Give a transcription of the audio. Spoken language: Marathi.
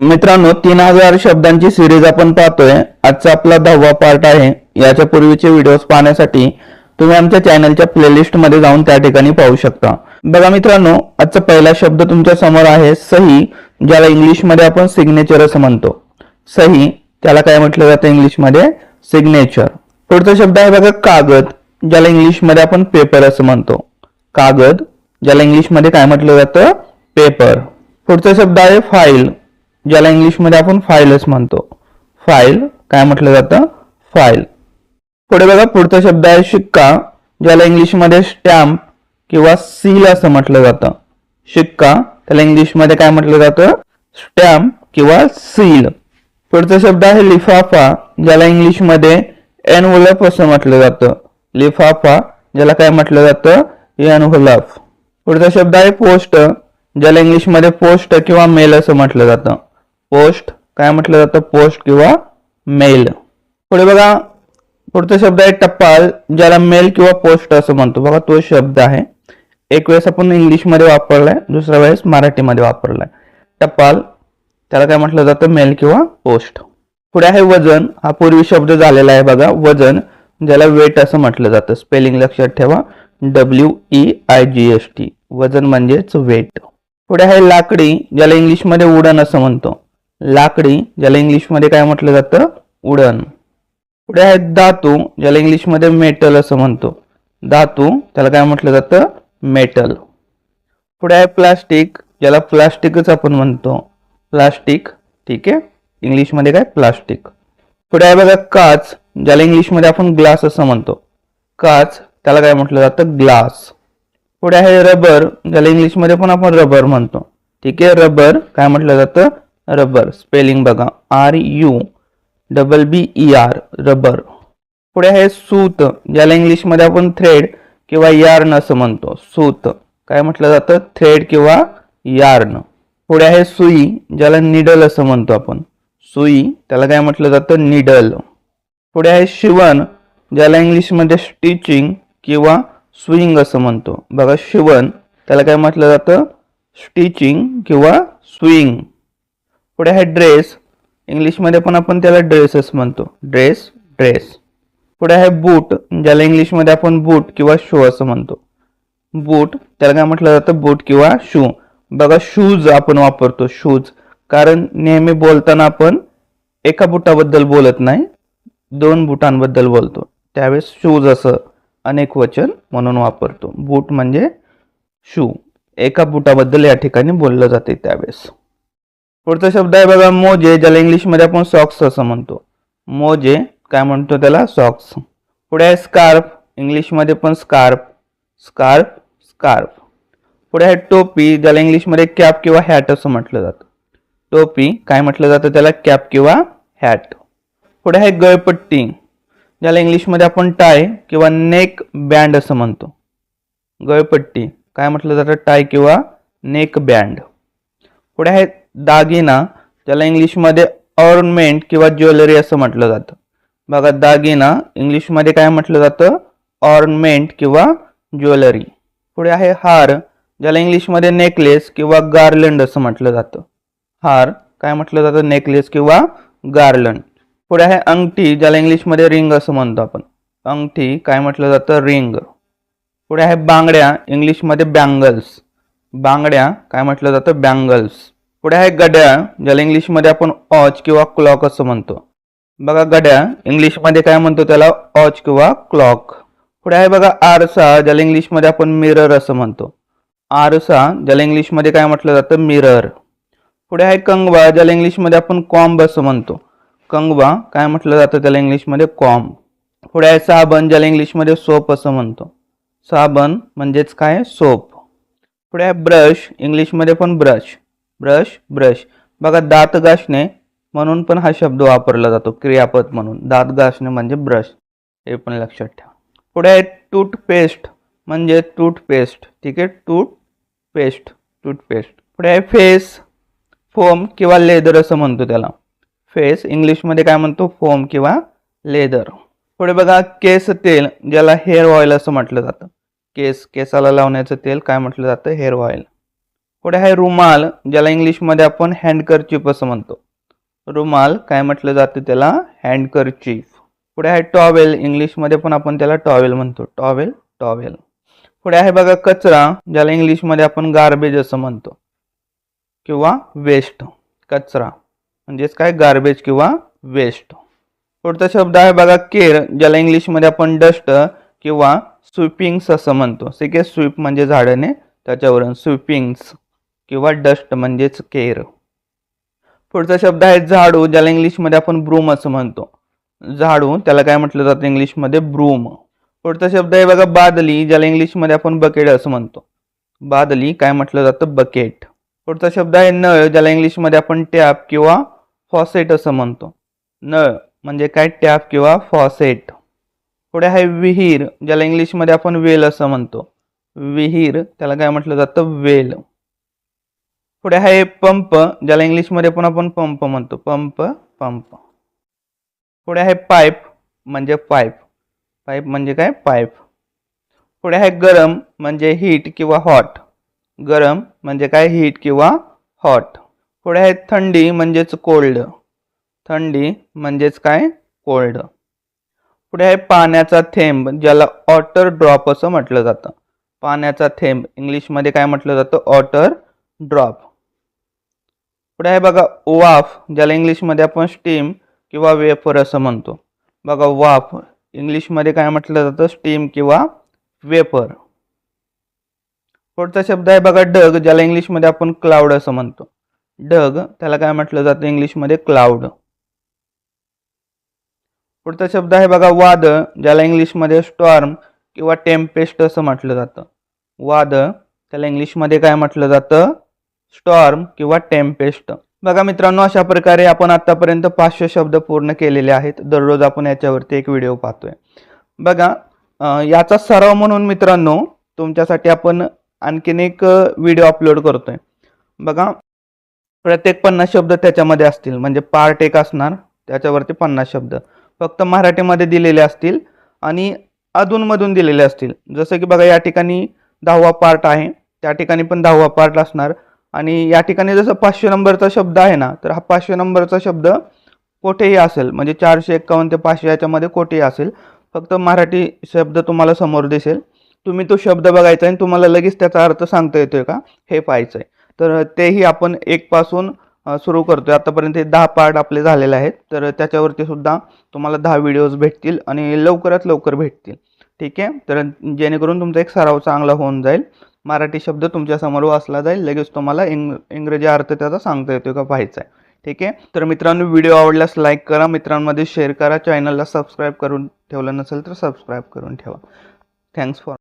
मित्रांनो तीन हजार शब्दांची सिरीज आपण पाहतोय. आजचा आपला दहावा पार्ट आहे. याच्या पूर्वीचे व्हिडिओज पाहण्यासाठी तुम्ही आमच्या चॅनलच्या प्लेलिस्टमध्ये जाऊन त्या ठिकाणी पाहू शकता. बघा मित्रांनो आजचा पहिला शब्द तुमच्यासमोर आहे सही ज्याला इंग्लिशमध्ये आपण सिग्नेचर असं म्हणतो. सही त्याला काय म्हटलं जातं इंग्लिशमध्ये? सिग्नेचर पुढचा शब्द आहे बघा कागद ज्याला इंग्लिशमध्ये आपण पेपर असं म्हणतो. कागद ज्याला इंग्लिशमध्ये काय म्हटलं जातं? पेपर पुढचा शब्द आहे फाईल ज्याला इंग्लिशमध्ये आपण फाईलच म्हणतो. फाईल काय म्हटलं जातं? फाईल पुढे बघा पुढचा शब्द आहे शिक्का ज्याला इंग्लिशमध्ये स्टॅम्प किंवा सील असं म्हटलं जातं. शिक्का त्याला इंग्लिशमध्ये काय म्हटलं जातं? स्टॅम्प किंवा सील पुढचा शब्द आहे लिफाफा ज्याला इंग्लिशमध्ये मध्ये असं म्हटलं जातं. लिफाफा ज्याला काय म्हटलं जातं? एनवलप पुढचा शब्द आहे पोस्ट ज्याला इंग्लिशमध्ये पोस्ट किंवा मेल असं म्हटलं जातं. पोस्ट काय म्हटलं जातं? पोस्ट किंवा मेल. पुढे बघा पुढचा शब्द आहे टपाल ज्याला मेल किंवा पोस्ट असं म्हणतो. बघा तो शब्द आहे. एक वेळेस आपण इंग्लिशमध्ये वापरलाय दुसऱ्या वेळेस मराठीमध्ये वापरलाय. टपाल त्याला काय म्हटलं जातं? मेल किंवा पोस्ट. पुढे आहे वजन. हा पूर्वी शब्द झालेला आहे बघा. वजन ज्याला वेट असं म्हटलं जातं. स्पेलिंग लक्षात ठेवा. W E I G H T वजन म्हणजेच वेट. पुढे आहे लाकडी ज्याला इंग्लिशमध्ये उडण असं म्हणतो. लाकडी ज्याला इंग्लिशमध्ये काय म्हटलं जातं? उडण. पुढे आहे धातू ज्याला इंग्लिशमध्ये मेटल असं म्हणतो. धातू त्याला काय म्हटलं जातं? मेटल पुढे आहे प्लास्टिक ज्याला प्लास्टिकच आपण म्हणतो. प्लास्टिक ठीक आहे? इंग्लिशमध्ये काय? प्लास्टिक पुढे आहे बघा काच ज्याला इंग्लिशमध्ये आपण ग्लास असं म्हणतो. काच त्याला काय म्हटलं जातं? ग्लास पुढे आहे रबर ज्याला इंग्लिशमध्ये पण आपण रबर म्हणतो. ठीक आहे? रबर काय म्हटलं जातं? रबर. स्पेलिंग बघा. R U double B E R rubber. पुढे आहे सूत. ज्याला इंग्लिशमध्ये आपण थ्रेड किंवा यार्न असं म्हणतो. सूत. काय म्हटलं जातं? थ्रेड किंवा यार्न पुढे आहे सुई. ज्याला निडल असं म्हणतो आपण. सुई. त्याला काय म्हटलं जातं? निडल पुढे आहे शिवण. ज्याला इंग्लिशमध्ये स्टिचिंग किंवा स्विंग असं म्हणतो. बघा शिवण. त्याला काय म्हटलं जातं? स्टिचिंग किंवा स्विंग पुढे आहे ड्रेस इंग्लिशमध्ये पण आपण त्याला ड्रेसच म्हणतो. ड्रेस ड्रेस पुढे आहे बूट ज्याला इंग्लिशमध्ये आपण बूट किंवा शू असं म्हणतो. बूट त्याला काय म्हटलं जातं? बूट किंवा शू बघा शूज आपण वापरतो. शूज कारण नेहमी बोलताना आपण एका बुटाबद्दल बोलत नाही दोन बुटांबद्दल बोलतो. त्यावेळेस शूज असं अनेक वचन म्हणून वापरतो. बूट म्हणजे शू एका बुटाबद्दल या ठिकाणी बोललं जाते त्यावेळेस. पुढचा शब्द आहे बघा मोजे ज्याला इंग्लिशमध्ये आपण सॉक्स असं म्हणतो. मोजे काय म्हणतो त्याला? सॉक्स पुढे आहे स्कार्फ इंग्लिशमध्ये पण स्कार्फ स्कार्फ स्कार्फ पुढे आहे टोपी ज्याला इंग्लिशमध्ये कॅप किंवा हॅट असं म्हटलं जातं. टोपी काय म्हटलं जातं त्याला? कॅप किंवा हॅट पुढे आहे गळपट्टी ज्याला इंग्लिशमध्ये आपण टाय किंवा नेक बँड असं म्हणतो. गळपट्टी काय म्हटलं जातं? टाय किंवा नेक बँड पुढे आहे दागिना ज्याला इंग्लिशमध्ये ऑर्नमेंट किंवा ज्वेलरी असं म्हटलं जातं. बघा दागिना इंग्लिशमध्ये काय म्हटलं जातं? ऑर्नमेंट किंवा ज्वेलरी पुढे आहे हार ज्याला इंग्लिशमध्ये नेकलेस किंवा गार्लंड असं म्हटलं जातं. हार काय म्हटलं जातं? नेकलेस किंवा गार्लंड पुढे आहे अंगठी ज्याला इंग्लिशमध्ये रिंग असं म्हणतो आपण. अंगठी काय म्हटलं जातं? रिंग पुढे आहे बांगड्या इंग्लिशमध्ये बँगल्स बांगड्या काय म्हटलं जातं? बँगल्स पुढे आहे गड्या ज्याला इंग्लिशमध्ये आपण ऑच किंवा क्लॉक असं म्हणतो. बघा गड्या इंग्लिशमध्ये काय म्हणतो त्याला? ऑच किंवा क्लॉक. पुढे आहे बघा आरसा ज्याला इंग्लिशमध्ये आपण मिरर असं म्हणतो. आरसा ज्याला इंग्लिशमध्ये काय म्हटलं जातं? मिरर. पुढे आहे कंगवा ज्याला इंग्लिशमध्ये आपण कॉम्ब असं म्हणतो. कंगवा काय म्हटलं जातं त्याला इंग्लिशमध्ये? कॉम्ब. पुढे आहे साबण ज्याला इंग्लिशमध्ये सोप असं म्हणतो. साबण म्हणजेच काय? सोप. पुढे आहे ब्रश इंग्लिशमध्ये पण ब्रश. Brush brush. बघा दात घासणे म्हणून पण हा शब्द वापरला जातो क्रियापद म्हणून. दात घासणे म्हणजे ब्रश. हे पण लक्षात ठेवा. पुढे आहे टूथपेस्ट म्हणजे टूथपेस्ट. ठीक आहे टूथपेस्ट टूथपेस्ट. पुढे आहे फेस फोम किंवा लेदर असं म्हणतो त्याला. फेस इंग्लिशमध्ये काय म्हणतो? फोम किंवा लेदर. पुढे बघा केस तेल ज्याला हेअर ऑइल असं म्हटलं जातं. केस केसाला लावण्याचं तेल काय म्हटलं जातं? Hair oil. पुढे आहे रुमाल ज्याला इंग्लिशमध्ये आपण हँडकरचीफ असं म्हणतो. रुमाल काय म्हटलं जातं त्याला? हँडकरचीफ पुढे आहे टॉवेल इंग्लिशमध्ये पण आपण त्याला टॉवेल म्हणतो. टॉवेल टॉवेल पुढे आहे बघा कचरा ज्याला इंग्लिशमध्ये आपण गार्बेज असं म्हणतो. किंवा वेस्ट कचरा. म्हणजेच काय? गार्बेज किंवा वेस्ट पुढचा शब्द आहे बघा केर ज्याला इंग्लिशमध्ये आपण डस्ट किंवा स्वीपिंग्स असं म्हणतो. ठीक आहे स्वीप म्हणजे झाडणे त्याच्यावरून स्वीपिंग्स किंवा डस्ट म्हणजेच केर. पुढचा शब्द आहे झाडू ज्याला इंग्लिशमध्ये आपण ब्रूम असं म्हणतो. झाडू त्याला काय म्हटलं जातं इंग्लिशमध्ये? ब्रूम. पुढचा शब्द आहे बघा बादली ज्याला इंग्लिशमध्ये आपण बकेट असं म्हणतो. बादली काय म्हटलं जातं? बकेट. पुढचा शब्द आहे नळ ज्याला इंग्लिशमध्ये आपण टॅप किंवा फॉसेट असं म्हणतो. नळ म्हणजे काय? टॅप किंवा फॉसेट. पुढे आहे विहीर ज्याला इंग्लिशमध्ये आपण वेल असं म्हणतो. विहीर त्याला काय म्हटलं जातं? वेल. पुढे आहे पंप ज्याला इंग्लिशमध्ये पण आपण पंप म्हणतो. Pump pump. पुढे आहे पाईप म्हणजे पाईप. पाईप म्हणजे काय? पाईप. पुढे आहे गरम म्हणजे हीट किंवा हॉट. गरम म्हणजे काय? हीट किंवा हॉट. पुढे आहे थंडी म्हणजेच कोल्ड. थंडी म्हणजेच काय? कोल्ड. पुढे आहे पाण्याचा थेंब ज्याला ऑटर ड्रॉप असं म्हटलं जातं. पाण्याचा थेंब इंग्लिशमध्ये काय म्हटलं जातं? Water drop. पुढे आहे बघा वाफ ज्याला इंग्लिशमध्ये आपण स्टीम किंवा वेफर असं म्हणतो. बघा वाफ इंग्लिशमध्ये काय म्हटलं जातं? स्टीम किंवा वेपर पुढचा शब्द आहे बघा डग ज्याला इंग्लिशमध्ये आपण क्लाउड असं म्हणतो. डग त्याला काय म्हटलं जातं इंग्लिशमध्ये? क्लाउड पुढचा शब्द आहे बघा वाद ज्याला इंग्लिशमध्ये स्टॉर्म किंवा टेम्पेस्ट असं म्हटलं जातं. वाद त्याला इंग्लिशमध्ये काय म्हटलं जातं? स्टॉर्म किंवा टेम्पेस्ट. बघा मित्रांनो अशा प्रकारे आपण आतापर्यंत पाचशे शब्द पूर्ण केलेले आहेत. दररोज आपण याच्यावरती एक व्हिडिओ पाहतोय. बघा याचा सराव म्हणून मित्रांनो तुमच्यासाठी आपण आणखीन एक व्हिडिओ अपलोड करतोय. बघा प्रत्येक पन्नास शब्द त्याच्यामध्ये असतील. म्हणजे पार्ट एक असणार त्याच्यावरती पन्नास शब्द. फक्त मराठीमध्ये दिलेले असतील आणि अधूनमधून दिलेले असतील. जसं की बघा या ठिकाणी दहावा पार्ट आहे. त्या ठिकाणी पण दहावा पार्ट असणार. आणि या ठिकाणी जसं पाचशे नंबरचा शब्द आहे ना तर हा पाचशे नंबरचा शब्द कोठेही असेल म्हणजे चारशे एक्कावन्न ते पाचशे याच्यामध्ये कोठेही असेल फक्त मराठी शब्द तुम्हाला समोर दिसेल. तुम्ही तो शब्द बघायचा आणि तुम्हाला लगेच त्याचा अर्थ सांगता येतोय का हे पाहायचं आहे तर तेही आपण एकपासून सुरू करतोय. आतापर्यंत हे दहा पार्ट आपले झालेले आहेत. तर त्याच्यावरती सुद्धा तुम्हाला दहा व्हिडिओज भेटतील आणि लवकरात लवकर भेटतील. ठीक आहे? तर जेणेकरून तुमचा एक सराव चांगला होऊन जाईल. मराठी शब्द तुमच्यासमोर वाचला जाईल. लगेच तुम्हाला इंग इंग्रजी अर्थ त्याचा सांगता येतो का पाहायचा आहे. ठीक आहे? तर मित्रांनो व्हिडिओ आवडल्यास लाईक करा. मित्रांमध्ये शेअर करा. चॅनलला सबस्क्राईब करून ठेवलं नसेल तर सबस्क्राईब करून ठेवा. Thanks for